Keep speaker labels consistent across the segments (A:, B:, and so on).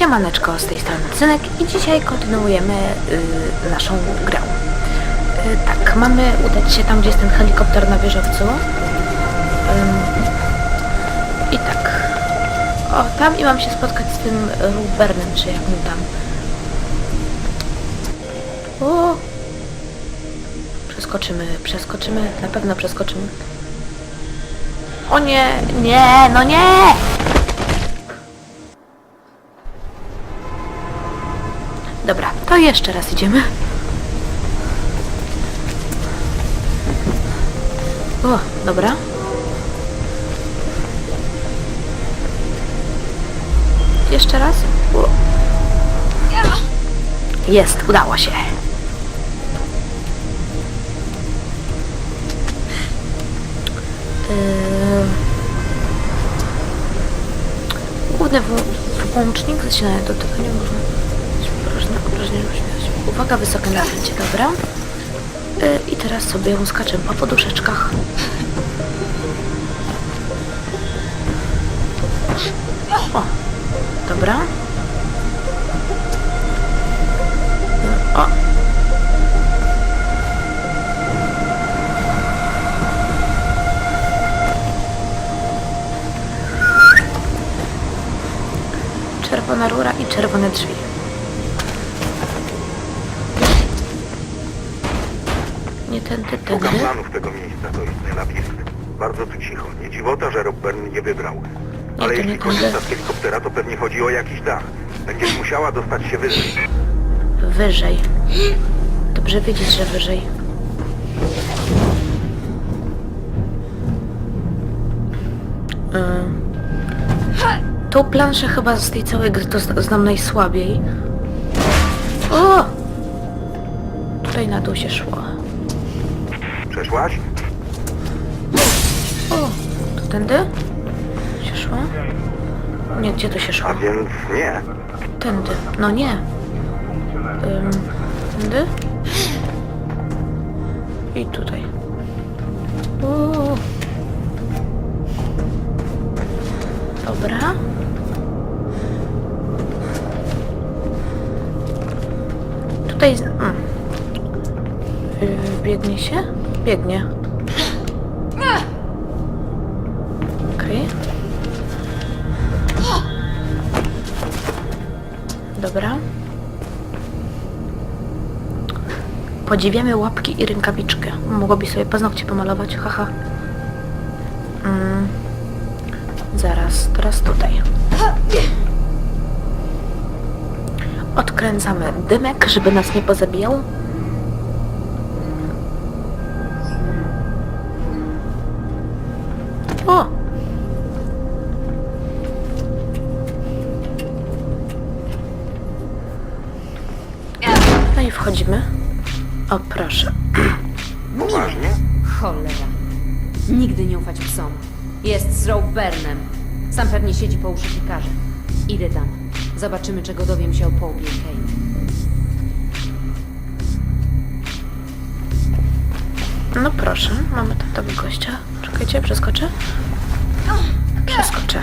A: Siemaneczko, z tej strony Cynek i dzisiaj kontynuujemy y, naszą grę. Y, tak, mamy udać się tam, gdzie jest ten helikopter na wieżowcu. Ym, I tak. O, tam i mam się spotkać z tym Rubernem, czy jak mu tam. O! Przeskoczymy, przeskoczymy, na pewno przeskoczymy. O nie, nie, no nie! To jeszcze raz idziemy. O, dobra. Jeszcze raz. O. Jest, udało się. Yy... Główny włącznik zasilania do tego nie można. Uwaga, wysokie napięcie, dobra. Yy, I teraz sobie skaczemy po poduszeczkach. O, dobra. O. Czerwona rura i czerwone drzwi. Tędy, tędy.
B: Szukam planów tego miejsca, to istny napisk. Bardzo tu cicho. Nie dziwota, że Rob Byrne nie wybrał. Ale
A: to nie
B: jeśli
A: tędy.
B: korzysta z helikoptera, to pewnie chodzi o jakiś dach. Będziesz musiała dostać się wyżej.
A: Wyżej. Dobrze wiedzieć, że wyżej. Ym. Tą planszę chyba z tej całej gry to zna- znam najsłabiej. O! Tutaj na dół się szło. Tędy? Się szło? Nie, gdzie to się szło?
B: A więc nie.
A: Tędy. No nie. Ym, tędy? I tutaj. Uuu. Dobra. Tutaj... z- Mm. Yy, biegnie się? Biegnie. Dobra. Podziwiamy łapki i rękawiczkę. Mogłoby sobie paznokcie pomalować, haha. Mm. Zaraz, teraz tutaj. Odkręcamy dymek, żeby nas nie pozabijał.
B: Poważnie?
C: Cholera. Nigdy nie ufać psom. Jest z Rogueburnem. Sam pewnie siedzi po uszy pikarza. Idę tam. Zobaczymy, czego dowiem się o Połbie i Kate.
A: No proszę, mamy tam tego gościa. Czekajcie, przeskoczę. Przeskoczę.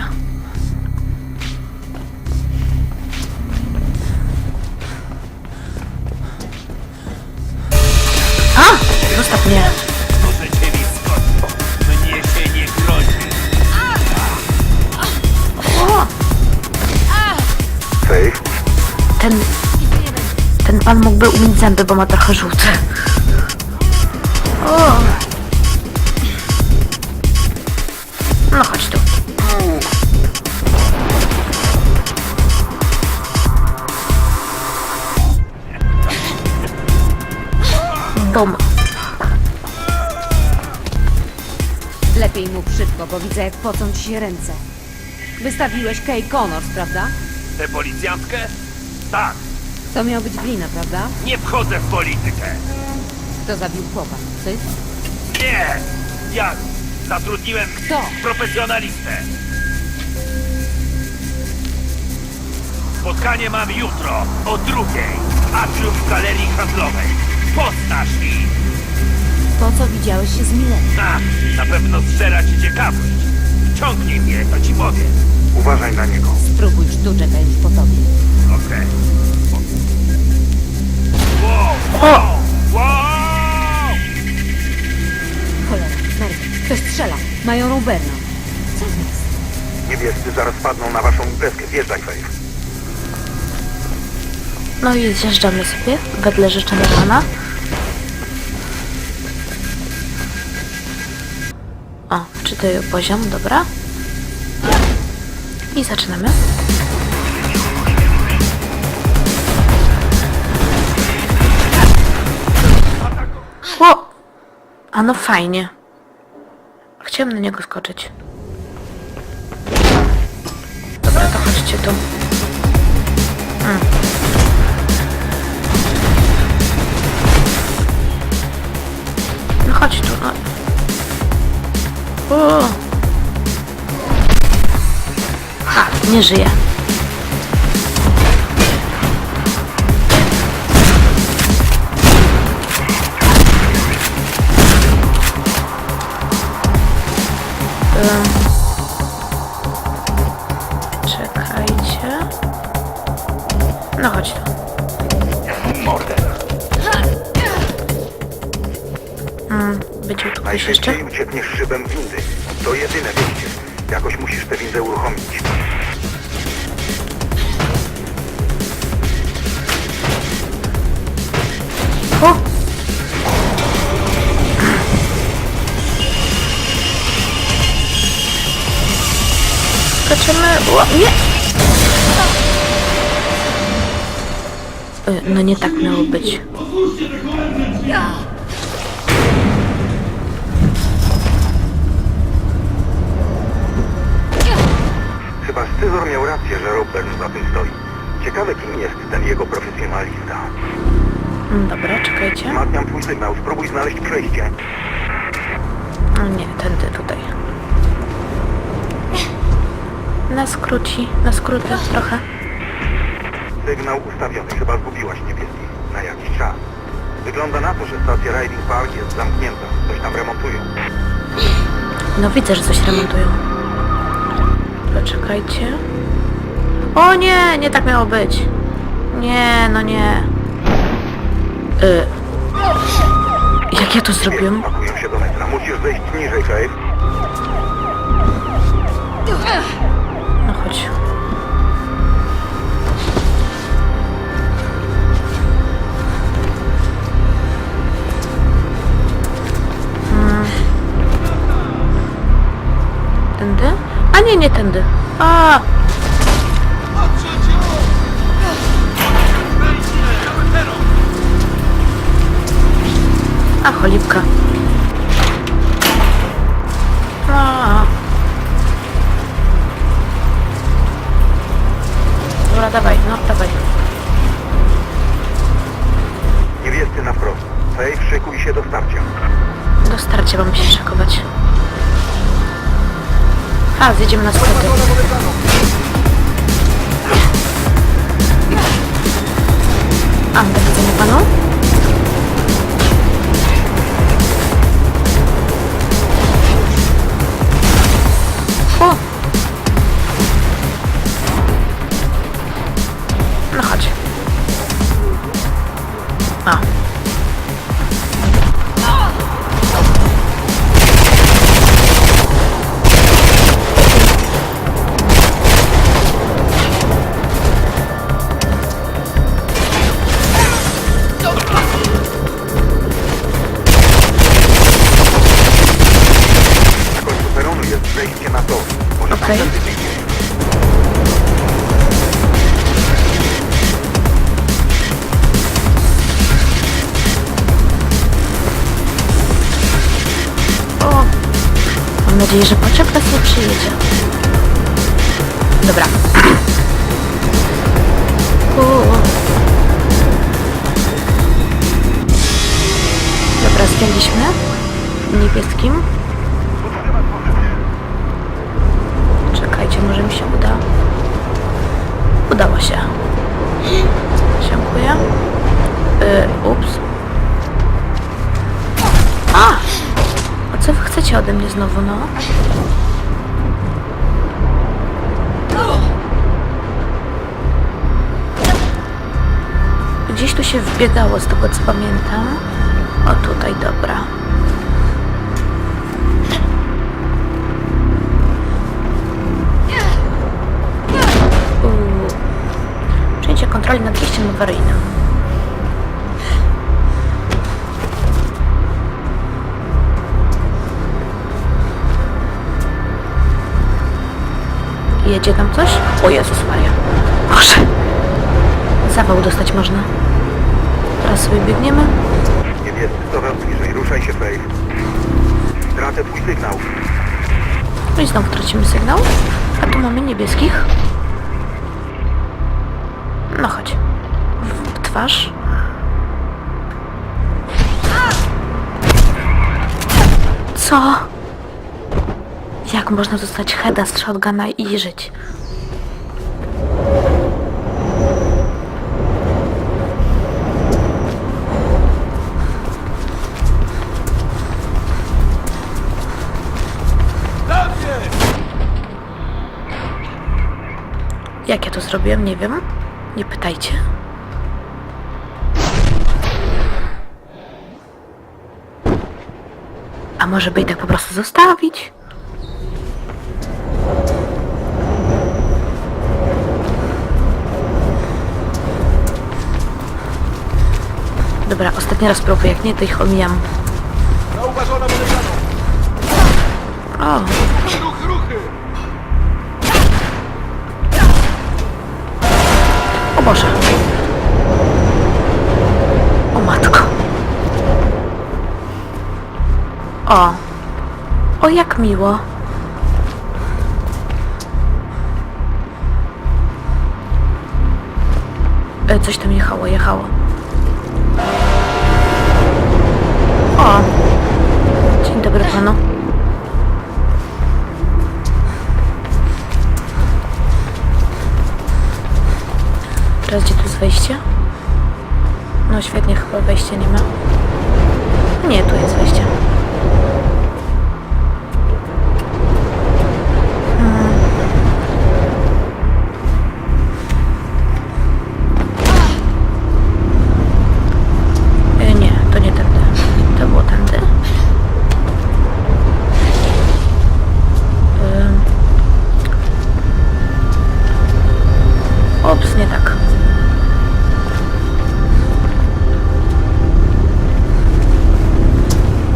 A: O!
B: Safe?
A: Ten... Ten pan mógłby umyć zęby, bo ma trochę żółte. O! No chodź tu. Bum.
C: Lepiej mów szybko, bo widzę, jak pocą ci się ręce. Wystawiłeś Kay Connors, prawda?
D: Tę policjantkę? Tak,
C: To miał być glina, prawda?
D: nie wchodzę w politykę.
C: Kto zabił chłopa? Ty?
D: Nie! Ja zatrudniłem
C: Kto?
D: profesjonalistę. Spotkanie mam jutro o drugiej. Atrium w galerii handlowej. Poznasz ich.
C: Po co widziałeś się z Milem?
D: A, na pewno zżera ci ciekawość. Wciągnij mnie, to ci powiem.
B: Uważaj na niego.
C: Spróbuj sztuczek, a już po tobie.
D: Okej. Wow!
A: O!
D: Wow!
C: Cholera, Mary, ktoś strzela. Mają Roberna. Co jest?
B: Niebiescy zaraz padną na waszą imprezkę. Wjeżdżaj, Faith.
A: No i zjeżdżamy sobie wedle życzenia pana. Wczytuję poziom, dobra. I zaczynamy. O! A no fajnie. Chciałem na niego skoczyć. Dobra, to chodźcie tu. No O. A, nie żyje. Ym. Czekajcie. No chodź tu. Mm, będzie tu ktoś jeszcze?
B: Najszybciej uciekniesz szybem windy. To jedyne wyjście. Jakoś musisz tę windę uruchomić.
A: O! Skaczemy... O, nie! Y, No nie tak miało być.
B: Rację, że Robert za tym stoi. Ciekawe, kim jest ten jego profesjonalista.
A: Mm, Dobra, czekajcie.
B: Wzmacniam twój sygnał. Spróbuj znaleźć przejście.
A: O nie, tędy tutaj. Na skróci, na skróty trochę.
B: Sygnał ustawiony. Chyba zgubiłaś niebieski. Na jakiś czas. Wygląda na to, że stacja Riding Park jest zamknięta. Coś tam remontują.
A: No widzę, że coś remontują. Poczekajcie. O nie, nie tak miało być. Nie, no nie. Y. Jak ja to zrobiłem?
B: Się do metra. Musisz zejść niżej, Faith.
A: No chodź. Mm. Tędy? A nie, nie tędy. A! A, cholipka. A. Dobra, dawaj, no, dawaj.
B: Niebiescy na wprost. Faith, szykuj się do starcia.
A: Do starcia mamy się szykować. A, zjedziemy na skróty. A, do widzenia panu. Mam nadzieję, że pociąg nas nie przyjedzie. Dobra. U. Dobra, zdjęliśmy. Niebieskim. Czekajcie, może mi się uda. Udało się. Dziękuję. Y, ups. się ode mnie znowu, no. Gdzieś tu się wbiegało, z tego co pamiętam. O, tutaj, dobra. Uu. Przejęcie kontroli nad wyjściem awaryjnym. Jedzie tam coś? O Jezus Maria. Boże. Zawał dostać można. Teraz sobie biegniemy.
B: Niebiescy, coraz bliżej. Ruszaj się, Faith. Tracę twój sygnał.
A: No i znowu tracimy sygnał. A tu mamy niebieskich. No chodź. W twarz. Co? Jak można dostać heada z shotguna i żyć? Jak ja to zrobiłem? Nie wiem. Nie pytajcie. A może by i tak po prostu zostawić? Dobra, ostatni raz próbuję, jak nie, to ich omijam. O, o Boże. O matko. O. O, jak miło. E, coś tam jechało, jechało. Dobry panu. Teraz gdzie tu jest wejście? No świetnie, chyba wejścia nie ma. Nie, tu jest wejście. Ops, nie tak.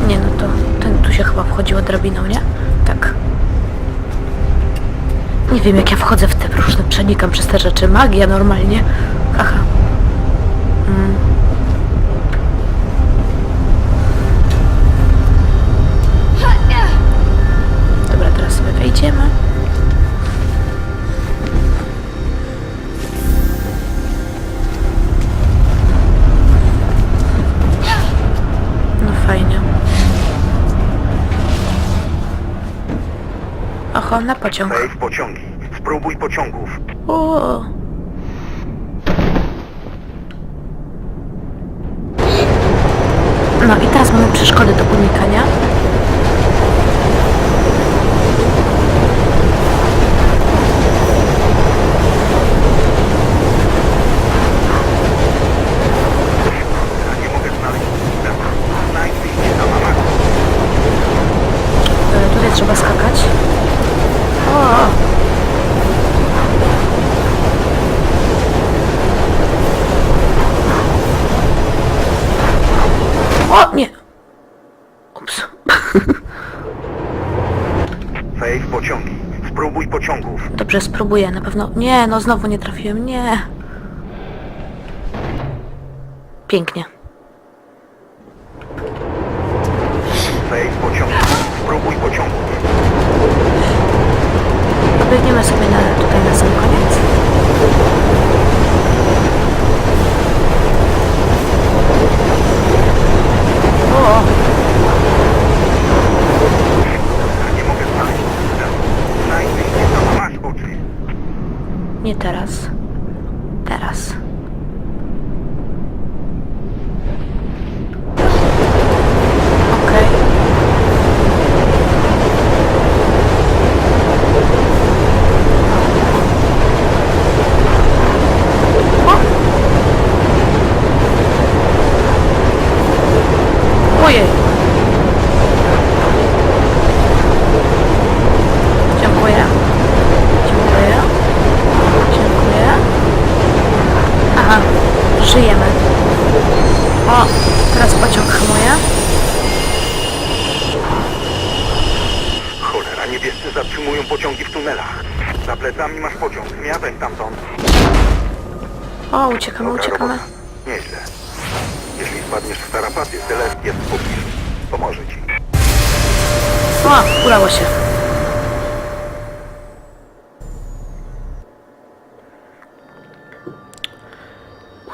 A: Nie no to ten tu się chyba wchodziło drabiną, nie? Tak. Nie wiem jak ja wchodzę w te różne, przenikam przez te rzeczy. Magia normalnie. Haha. Mm. Oho, na pociąg.
B: Faith, pociągi. Spróbuj pociągów.
A: O. No i teraz mamy przeszkody do unikania.
B: Ja nie mogę znaleźć systemu. Znajdź wyjście na mamach.
A: E, Tutaj trzeba skakać. O. O, nie.
B: Faith, pociągi. Spróbuj pociągów.
A: Dobrze, spróbuję, na pewno. Nie, no znowu nie trafiłem, nie. Pięknie.
B: Faith, pociągi. Spróbuj pociągów.
A: Biegniemy sobie na, tutaj na sam koniec. O,
B: Ja nie mogę znaleźć systemu. Znajdź wyjście na mamach oczy.
A: nie teraz. Teraz. Okej. O!
B: zatrzymują pociągi w tunelach. Za plecami masz pociąg, zmiataj stamtąd.
A: O, uciekamy,
B: Dobra
A: uciekamy.
B: robota. Nieźle. Jeśli spadniesz w tarapaty, Celest jest w pobliżu. Pomoże ci.
A: O, udało się.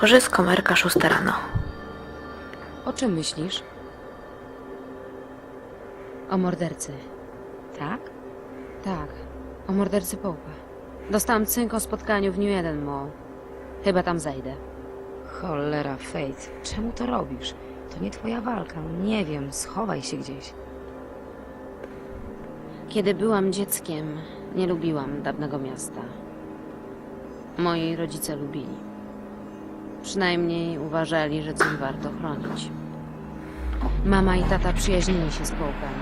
A: Łożysko Merka, 6 rano.
C: O czym myślisz? O mordercy. Tak? Tak. O mordercy Połpa. Dostałam cynk o spotkaniu w New Eden Mall. Chyba tam zejdę.
E: Cholera, Faith, czemu to robisz? To nie twoja walka, nie wiem, schowaj się gdzieś.
C: Kiedy byłam dzieckiem, nie lubiłam dawnego miasta. Moi rodzice lubili. Przynajmniej uważali, że coś warto chronić. Mama i tata przyjaźnili się z Połpem.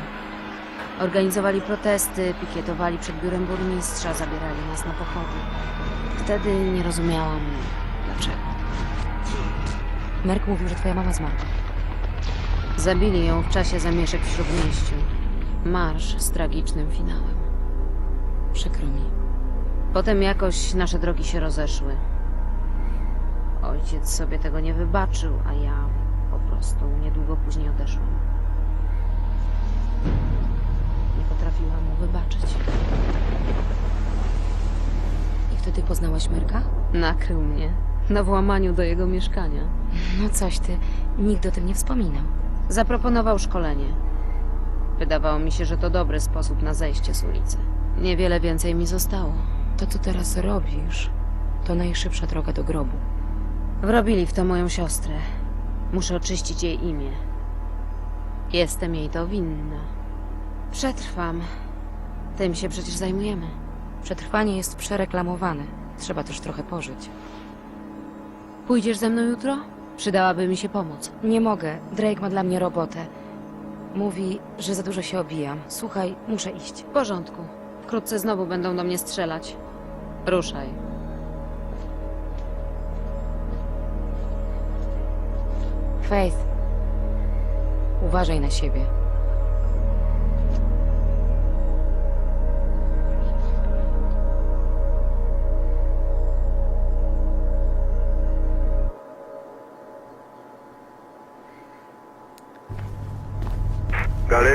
C: Organizowali protesty, pikietowali przed biurem burmistrza, zabierali nas na pochody. Wtedy nie rozumiałam, dlaczego.
E: Merk mówił, że twoja mama zmarła.
C: Zabili ją w czasie zamieszek w Śródmieściu. Marsz z tragicznym finałem.
E: Przykro mi.
C: Potem jakoś nasze drogi się rozeszły. Ojciec sobie tego nie wybaczył, a ja po prostu niedługo później odeszłam. Nie potrafiłam mu wybaczyć.
E: I wtedy poznałaś Merka?
C: Nakrył mnie na włamaniu do jego mieszkania.
E: No coś ty, nikt o tym nie wspominał.
C: Zaproponował szkolenie. Wydawało mi się, że to dobry sposób na zejście z ulicy. Niewiele więcej mi zostało.
E: To, co teraz robisz, to najszybsza droga do grobu.
C: Wrobili w to moją siostrę. Muszę oczyścić jej imię. Jestem jej to winna. Przetrwam. Tym się przecież zajmujemy.
E: Przetrwanie jest przereklamowane. Trzeba też trochę pożyć.
C: Pójdziesz ze mną jutro? Przydałaby mi się pomoc.
E: Nie mogę, Drake ma dla mnie robotę. Mówi, że za dużo się obijam. Słuchaj, muszę iść.
C: W porządku. Wkrótce znowu będą do mnie strzelać. Ruszaj.
E: Faith, uważaj na siebie.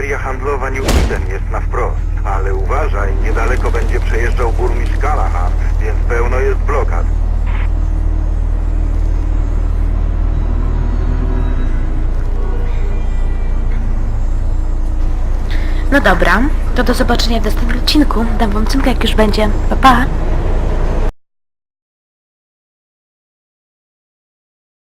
B: Galeria handlowa New Eden jest na wprost, ale uważaj, niedaleko będzie przejeżdżał burmistrz Callahan, więc pełno jest blokad.
A: No dobra, to do zobaczenia w następnym odcinku. Dam wam cynkę jak już będzie. Pa, pa!